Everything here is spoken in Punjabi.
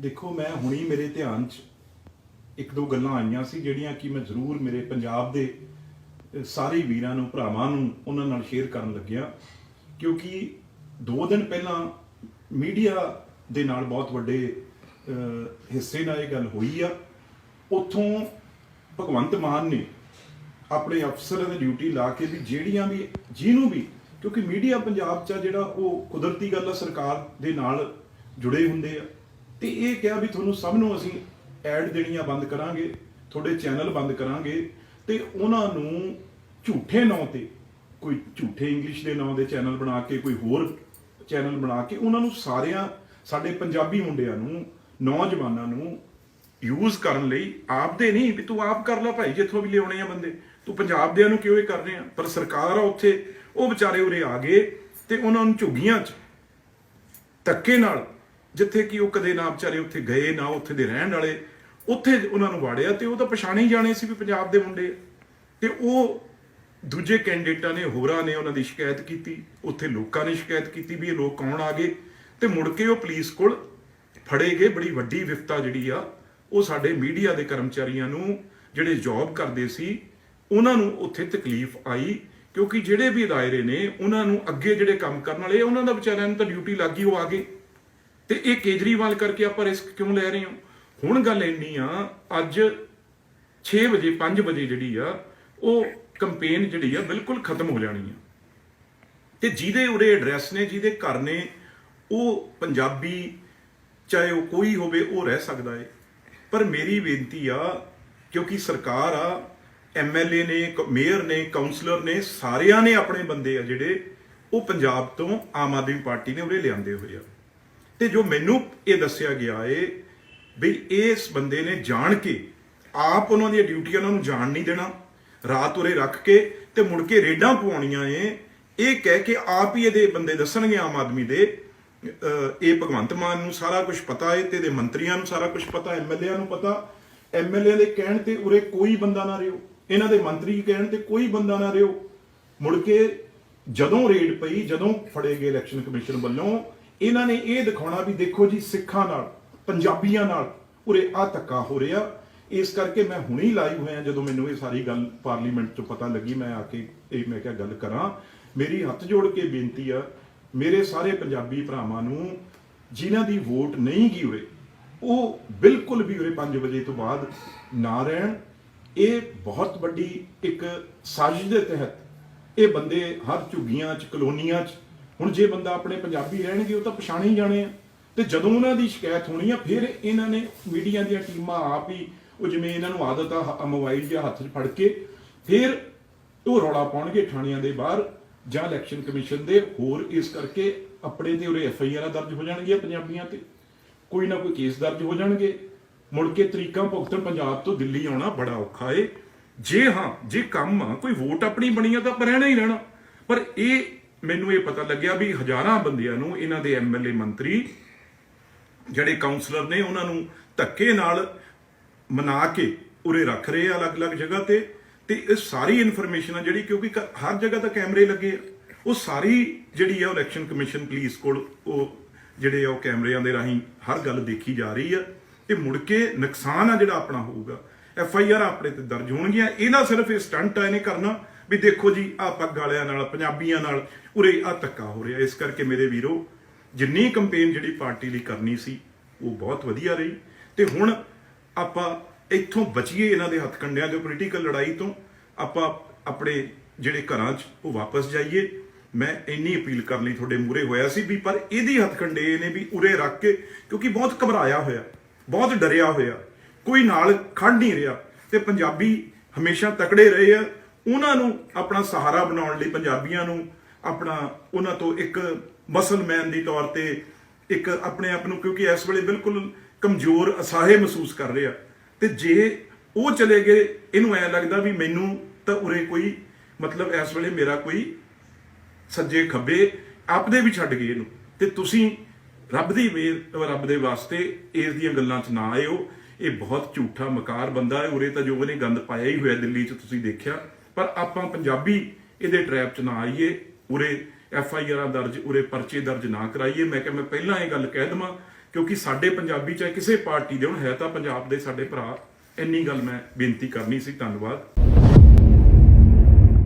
ਦੇਖੋ, ਮੈਂ ਹੁਣੀ ਮੇਰੇ ਧਿਆਨ 'ਚ ਇੱਕ ਦੋ ਗੱਲਾਂ ਆਈਆਂ ਸੀ ਜਿਹੜੀਆਂ ਕਿ ਮੈਂ ਜ਼ਰੂਰ ਮੇਰੇ ਪੰਜਾਬ ਦੇ ਸਾਰੇ ਵੀਰਾਂ ਨੂੰ, ਭਰਾਵਾਂ ਨੂੰ ਉਹਨਾਂ ਨਾਲ ਸ਼ੇਅਰ ਕਰਨ ਲੱਗਿਆ। ਕਿਉਂਕਿ ਦੋ ਦਿਨ ਪਹਿਲਾਂ ਮੀਡੀਆ ਦੇ ਨਾਲ ਬਹੁਤ ਵੱਡੇ ਹਿੱਸੇ ਨਾਲ ਇਹ ਗੱਲ ਹੋਈ ਆ। ਉੱਥੋਂ ਭਗਵੰਤ ਮਾਨ ਨੇ ਆਪਣੇ ਅਫਸਰਾਂ ਦੀ ਡਿਊਟੀ ਲਾ ਕੇ ਵੀ ਜਿਹੜੀਆਂ ਵੀ, ਜਿਹਨੂੰ ਵੀ, ਕਿਉਂਕਿ ਮੀਡੀਆ ਪੰਜਾਬ 'ਚ ਆ ਜਿਹੜਾ ਉਹ ਕੁਦਰਤੀ ਗੱਲ ਆ, ਸਰਕਾਰ ਦੇ ਨਾਲ ਜੁੜੇ ਹੁੰਦੇ ਆ। ਤੇ ਇਹ ਕਿਹਾ ਵੀ ਤੁਹਾਨੂੰ ਸਭ ਨੂੰ ਅਸੀਂ ਐਡ ਦੇਣੀਆਂ ਬੰਦ ਕਰਾਂਗੇ, ਤੁਹਾਡੇ ਚੈਨਲ ਬੰਦ ਕਰਾਂਗੇ ਤੇ ਉਹਨਾਂ ਨੂੰ ਝੂਠੇ ਨਾਂ ਤੇ, ਕੋਈ ਝੂਠੇ ਇੰਗਲਿਸ਼ ਦੇ ਨਾਂ ਦੇ ਚੈਨਲ ਬਣਾ ਕੇ, ਕੋਈ ਹੋਰ ਚੈਨਲ ਬਣਾ ਕੇ ਉਹਨਾਂ ਨੂੰ ਸਾਰਿਆਂ, ਸਾਡੇ ਪੰਜਾਬੀ ਮੁੰਡਿਆਂ ਨੂੰ, ਨੌਜਵਾਨਾਂ ਨੂੰ ਯੂਜ਼ ਕਰਨ ਲਈ ਆਪਦੇ ਨਹੀਂ, ਵੀ ਤੂੰ ਆਪ ਕਰ ਲੈ ਭਾਈ, ਜਿੱਥੋਂ ਵੀ ਲਿਆਉਣੇ ਆ ਬੰਦੇ। ਤੂੰ ਪੰਜਾਬ ਦਿਆਂ ਨੂੰ ਕਿਉਂ ਇਹ ਕਰ ਰਹੇ ਆ? ਪਰ ਸਰਕਾਰ ਆ ਉੱਥੇ, ਉਹ ਵਿਚਾਰੇ ਉਰੇ ਆ ਗਏ ਤੇ ਉਹਨਾਂ ਨੂੰ ਝੁੱਗੀਆਂ 'ਚ ਧੱਕੇ ਨਾਲ ਜਿੱਥੇ ਕਿ ਉਹ ਕਦੇ ਨਾ ਵਿਚਾਰੇ ਉੱਥੇ ਗਏ, ਨਾ ਉੱਥੇ ਦੇ ਰਹਿਣ ਵਾਲੇ। ਉੱਥੇ ਉਹਨਾਂ ਨੂੰ ਵਾੜਿਆ ਤੇ ਉਹ ਤਾਂ ਪਛਾਣੇ ਹੀ ਜਾਣੇ ਸੀ ਵੀ ਪੰਜਾਬ ਦੇ ਮੁੰਡੇ। ਆ। ਤੇ ਉਹ ਦੂਜੇ ਕੈਂਡੀਡੇਟਾਂ ਨੇ, ਹੋਰਾਂ ਨੇ ਉਹਨਾਂ ਦੀ ਸ਼ਿਕਾਇਤ ਕੀਤੀ। ਉੱਥੇ ਲੋਕਾਂ ਨੇ ਸ਼ਿਕਾਇਤ ਕੀਤੀ ਵੀ ਇਹ ਲੋਕ ਕੌਣ ਆ ਗਏ। ਤੇ ਮੁੜ ਕੇ ਉਹ ਪੁਲਿਸ ਕੋਲ ਫੜੇ ਗਏ। ਬੜੀ ਵੱਡੀ ਵਿਫਤਾ ਜਿਹੜੀ ਆ, ਉਹ ਸਾਡੇ ਮੀਡੀਆ ਦੇ ਕਰਮਚਾਰੀਆਂ ਨੂੰ, ਜਿਹੜੇ ਜੌਬ ਕਰਦੇ ਸੀ, ਉਹਨਾਂ ਨੂੰ ਉੱਥੇ ਤਕਲੀਫ ਆਈ। ਕਿਉਂਕਿ ਜਿਹੜੇ ਵੀ ਦਾਇਰੇ ਨੇ, ਉਹਨਾਂ ਨੂੰ ਅੱਗੇ ਜਿਹੜੇ ਕੰਮ ਕਰਨ ਵਾਲੇ, ਉਹਨਾਂ ਦਾ ਵਿਚਾਰਿਆਂ ਨੂੰ ਤਾਂ ਡਿਊਟੀ ਲੱਗੀ ਉਹ ਆ ਗਏ। ਤੇ ਇਹ ਕੇਜਰੀਵਾਲ ਕਰਕੇ ਆਪਾਂ ਰਿਸਕ ਕਿਉਂ ਲੈ ਰਹੇ ਹਾਂ? ਹੁਣ ਗੱਲ ਇੰਨੀ ਆ, ਅੱਜ 6 ਵਜੇ 5 ਵਜੇ ਜਿਹੜੀ ਆ, ਉਹ ਕੰਪੇਨ ਜਿਹੜੀ ਆ ਬਿਲਕੁਲ ਖਤਮ ਹੋ ਜਾਣੀ ਆ। ਤੇ ਜਿਹਦੇ ਉਰੇ ਐਡਰੈਸ ਨੇ, ਜਿਹਦੇ ਘਰ ਨੇ, ਉਹ ਪੰਜਾਬੀ, ਚਾਹੇ ਉਹ ਕੋਈ ਹੋਵੇ, ਉਹ ਰਹਿ ਸਕਦਾ ਹੈ ਪਰ ਮੇਰੀ ਬੇਨਤੀ ਆ, ਕਿਉਂਕਿ ਸਰਕਾਰ ਆ ਐਮਐਲਏ ਨੇ, ਕ- ਮੇਅਰ ਨੇ ਕਾਉਂਸਲਰ ਨੇ, ਸਾਰਿਆਂ ਨੇ ਆਪਣੇ ਬੰਦੇ ਆ ਜਿਹੜੇ, ਉਹ ਪੰਜਾਬ ਤੋਂ ਆਮ ਆਦਮੀ ਪਾਰਟੀ ਨੇ ਉਰੇ ਲਿਆਂਦੇ ਹੋਏ ਆ। ਤੇ ਜੋ ਮੈਨੂੰ ਇਹ ਦੱਸਿਆ ਗਿਆ ਏ ਵੀ ਇਸ ਬੰਦੇ ਨੇ ਜਾਣ ਕੇ ਆਪ ਉਹਨਾਂ ਦੀਆਂ ਡਿਊਟੀਆਂ ਉਹਨਾਂ ਨੂੰ ਜਾਣ ਨਹੀਂ ਦੇਣਾ, ਰਾਤ ਉਰੇ ਰੱਖ ਕੇ ਤੇ ਮੁੜ ਕੇ ਰੇਡਾਂ ਪਵਾਉਣੀਆਂ ਏ, ਇਹ ਕਹਿ ਕੇ ਆਪ ਹੀ ਇਹਦੇ ਬੰਦੇ ਦੱਸਣਗੇ ਆਮ ਆਦਮੀ ਦੇ। ਇਹ ਭਗਵੰਤ ਮਾਨ ਨੂੰ ਸਾਰਾ ਕੁਝ ਪਤਾ ਏ ਤੇ ਇਹਦੇ ਮੰਤਰੀਆਂ ਨੂੰ ਸਾਰਾ ਕੁਝ ਪਤਾ ਐਮਐਲਏਆਂ ਨੂੰ ਪਤਾ। ਐਮਐਲਏ ਦੇ ਕਹਿਣ ਤੇ ਉਰੇ ਕੋਈ ਬੰਦਾ ਨਾ ਰਿਓ ਇਹਨਾਂ ਦੇ ਮੰਤਰੀ ਕਹਿਣ ਤੇ ਕੋਈ ਬੰਦਾ ਨਾ ਰਿਓ ਮੁੜ ਕੇ ਜਦੋਂ ਰੇਡ ਪਈ, ਜਦੋਂ ਫੜੇ ਗਏ ਇਲੈਕਸ਼ਨ ਕਮਿਸ਼ਨ ਵੱਲੋਂ ਇਹਨਾਂ ਨੇ ਇਹ ਦਿਖਾਉਣਾ ਵੀ ਦੇਖੋ ਜੀ ਸਿੱਖਾਂ ਨਾਲ, ਪੰਜਾਬੀਆਂ ਨਾਲ ਉਰੇ ਆ ਧੱਕਾ ਹੋ ਰਿਹਾ। ਇਸ ਕਰਕੇ ਮੈਂ ਹੁਣੇ ਹੀ ਲਾਈਵ ਹੋਇਆ ਜਦੋਂ ਮੈਨੂੰ ਇਹ ਸਾਰੀ ਗੱਲ ਪਾਰਲੀਮੈਂਟ ਤੋਂ ਪਤਾ ਲੱਗੀ, ਮੈਂ ਆ ਕੇ ਇਹ ਮੈਂ ਕਿਹਾ ਗੱਲ ਕਰਾਂ। ਮੇਰੀ ਹੱਥ ਜੋੜ ਕੇ ਬੇਨਤੀ ਆ, ਮੇਰੇ ਸਾਰੇ ਪੰਜਾਬੀ ਭਰਾਵਾਂ ਨੂੰ, ਜਿਨ੍ਹਾਂ ਦੀ ਵੋਟ ਨਹੀਂ ਗਈ ਉਰੇ, ਉਹ ਬਿਲਕੁਲ ਵੀ ਉਰੇ 5 ਵਜੇ ਤੋਂ ਬਾਅਦ ਨਾ ਰਹਿਣ। ਇਹ ਬਹੁਤ ਵੱਡੀ ਇੱਕ ਸਾਜ਼ਿਸ਼ ਦੇ ਤਹਿਤ ਇਹ ਬੰਦੇ ਹਰ ਝੁੱਗੀਆਂ 'ਚ, ਕਲੋਨੀਆਂ 'ਚ ਹੁਣ ਜੇ ਬੰਦਾ ਆਪਣੇ ਪੰਜਾਬੀ ਰਹਿਣਗੇ, ਉਹ ਤਾਂ ਪਛਾਣੇ ਹੀ ਜਾਣੇ ਆ। ਤੇ ਜਦੋਂ ਉਹਨਾਂ ਦੀ ਸ਼ਿਕਾਇਤ ਹੋਣੀ ਆ, ਫਿਰ ਇਹਨਾਂ ਨੇ ਮੀਡੀਆ ਦੀਆਂ ਟੀਮਾਂ ਆਪ ਹੀ, ਉਹ ਜਿਵੇਂ ਇਹਨਾਂ ਨੂੰ ਆਦਤ ਆ ਮੋਬਾਈਲ ਜਾਂ ਹੱਥ 'ਚ ਫੜ ਕੇ, ਫਿਰ ਉਹ ਰੌਲਾ ਪਾਉਣਗੇ ਥਾਣਿਆਂ ਦੇ ਬਾਹਰ ਜਾਂ ਇਲੈਕਸ਼ਨ ਕਮਿਸ਼ਨ ਦੇ, ਹੋਰ ਇਸ ਕਰਕੇ ਆਪਣੇ ਤੇ ਉਰੇ ਐਫ ਆਈ ਆਰ ਦਰਜ ਹੋ ਜਾਣਗੀਆਂ ਪੰਜਾਬੀਆਂ ਤੇ। ਕੋਈ ਨਾ ਕੋਈ ਕੇਸ ਦਰਜ ਹੋ ਜਾਣਗੇ। ਮੁੜ ਕੇ ਤਰੀਕਾਂ ਭੁਗਤਣ ਪੰਜਾਬ ਤੋਂ ਦਿੱਲੀ ਆਉਣਾ ਬੜਾ ਔਖਾ ਏ। ਜੇ ਹਾਂ, ਜੇ ਕੰਮ ਆ, ਕੋਈ ਵੋਟ ਆਪਣੀ ਬਣੀ ਆ ਤਾਂ ਆਪਾਂ ਰਹਿਣਾ ਹੀ ਰਹਿਣਾ। ਪਰ ਇਹ ਮੈਨੂੰ ਇਹ ਪਤਾ ਲੱਗਿਆ ਵੀ ਹਜ਼ਾਰਾਂ ਬੰਦਿਆਂ ਨੂੰ ਇਹਨਾਂ ਦੇ ਐਮਐਲਏ ਮੰਤਰੀ ਜਿਹੜੇ ਕਾਉਂਸਲਰ ਨੇ ਉਹਨਾਂ ਨੂੰ ਧੱਕੇ ਨਾਲ ਮਨਾ ਕੇ ਉਰੇ ਰੱਖ ਰਹੇ ਆ ਅਲੱਗ-ਅਲੱਗ ਜਗ੍ਹਾ ਤੇ ਤੇ ਇਹ ਸਾਰੀ ਇਨਫੋਰਮੇਸ਼ਨ ਆ ਜਿਹੜੀ ਕਿਉਂਕਿ ਕ- ਹਰ ਜਗ੍ਹਾ ਤਾਂ ਕੈਮਰੇ ਲੱਗੇ ਆ। ਉਹ ਸਾਰੀ ਜਿਹੜੀ ਆ ਇਲੈਕਸ਼ਨ ਕਮਿਸ਼ਨ ਪੁਲਿਸ ਕੋਲ ਉਹ ਜਿਹੜੇ ਆ ਉਹ ਕੈਮਰਿਆਂ ਦੇ ਰਾਹੀਂ ਹਰ ਗੱਲ ਦੇਖੀ ਜਾ ਰਹੀ ਆ। ਤੇ ਮੁੜ ਕੇ ਨੁਕਸਾਨ ਆ ਜਿਹੜਾ ਆਪਣਾ ਹੋਊਗਾ। ਐਫ ਆਈ ਆਰ ਆਪਣੇ ਤੇ ਦਰਜ ਹੋਣਗੀਆਂ। ਇਹਦਾ ਸਿਰਫ ਇਹ ਸਟੰਟ ਆ, ਇਹਨੇ ਕਰਨਾ। ਵੀ ਦੇਖੋ ਜੀ ਆ ਪੱਗ ਵਾਲਿਆਂ ਨਾਲ, ਪੰਜਾਬੀਆਂ ਨਾਲ ਉਰੇ ਆ ਧੱਕਾ ਹੋ ਰਿਹਾ। ਇਸ ਕਰਕੇ ਮੇਰੇ ਵੀਰੋ, ਜਿੰਨੀ ਕੰਪੇਨ ਜਿਹੜੀ ਪਾਰਟੀ ਲਈ ਕਰਨੀ ਸੀ, ਉਹ ਬਹੁਤ ਵਧੀਆ ਰਹੀ। ਤੇ ਹੁਣ ਆਪਾਂ ਇੱਥੋਂ ਬਚੀਏ ਇਹਨਾਂ ਦੇ ਹੱਥ ਕੰਡਿਆਂ ਦੇ ਪੋਲੀਟੀਕਲ ਲੜਾਈ ਤੋਂ। ਆਪਾਂ ਆਪਣੇ ਜਿਹੜੇ ਘਰਾਂ 'ਚ, ਉਹ ਵਾਪਸ ਜਾਈਏ। ਮੈਂ ਇੰਨੀ ਅਪੀਲ ਕਰਨ ਲਈ ਤੁਹਾਡੇ ਮੂਰੇ ਹੋਇਆ ਸੀ ਵੀ ਪਰ ਇਹਦੀ ਹੱਥ ਕੰਡੇ ਨੇ ਵੀ ਉਰੇ ਰੱਖ ਕੇ, ਕਿਉਂਕਿ ਬਹੁਤ ਘਬਰਾਇਆ ਹੋਇਆ, ਬਹੁਤ ਡਰਿਆ ਹੋਇਆ। ਕੋਈ ਨਾਲ ਖੜ ਨਹੀਂ ਰਿਹਾ। ਤੇ ਪੰਜਾਬੀ ਹਮੇਸ਼ਾ ਤਕੜੇ ਰਹੇ ਆ। ਉਹਨਾਂ ਨੂੰ ਆਪਣਾ ਸਹਾਰਾ ਬਣਾਉਣ ਲਈ, ਪੰਜਾਬੀਆਂ ਨੂੰ ਆਪਣਾ ਉਹਨਾਂ ਤੋਂ ਇੱਕ ਮਸਲਮੈਨ ਦੀ ਤੌਰ ਤੇ ਇੱਕ ਆਪਣੇ ਆਪ ਨੂੰ, ਕਿਉਂਕਿ ਇਸ ਵੇਲੇ ਬਿਲਕੁਲ ਕਮਜ਼ੋਰ ਅਸਾਹੇ ਮਹਿਸੂਸ ਕਰ ਰਹੇ ਆ। ਤੇ ਜੇ ਉਹ ਚਲੇ ਗਏ, ਇਹਨੂੰ ਐ ਲੱਗਦਾ ਵੀ ਮੈਨੂੰ ਤਾਂ ਉਰੇ ਕੋਈ ਮਤਲਬ ਇਸ ਵੇਲੇ ਮੇਰਾ ਕੋਈ ਸੱਜੇ ਖੱਬੇ ਆਪਦੇ ਵੀ ਛੱਡ ਗਏ ਇਹਨੂੰ। ਤੇ ਤੁਸੀਂ ਰੱਬ ਦੀ ਵੇਰ ਰੱਬ ਦੇ ਵਾਸਤੇ ਇਸ ਦੀਆਂ ਗੱਲਾਂ 'ਚ ਨਾ ਆਇਓ। ਇਹ ਬਹੁਤ ਝੂਠਾ ਮਕਾਰ ਬੰਦਾ ਹੈ। ਉਰੇ ਤਾਂ ਜੋ ਉਹਨੇ ਗੰਦ ਪਾਇਆ ਹੀ ਹੋਇਆ, ਦਿੱਲੀ 'ਚ ਤੁਸੀਂ ਦੇਖਿਆ। ਪਰ ਆਪਾਂ ਪੰਜਾਬੀ ਇਹਦੇ ਟ੍ਰੈਪ 'ਚ ਨਾ ਆਈਏ, ਉਰੇ ਐਫ ਆਈ ਆਰ ਦਰਜ, ਉਰੇ ਪਰਚੇ ਦਰਜ ਨਾ ਕਰਾਈਏ। ਮੈਂ ਕਿਹਾ ਮੈਂ ਪਹਿਲਾਂ ਇਹ ਗੱਲ ਕਹਿ ਦਵਾਂ, ਕਿਉਂਕਿ ਸਾਡੇ ਪੰਜਾਬੀ ਚਾਹੇ ਕਿਸੇ ਪਾਰਟੀ ਦੇ ਹੁਣ, ਹੈ ਤਾਂ ਪੰਜਾਬ ਦੇ ਸਾਡੇ ਭਰਾ। ਇੰਨੀ ਗੱਲ ਮੈਂ ਬੇਨਤੀ ਕਰਨੀ ਸੀ। ਧੰਨਵਾਦ।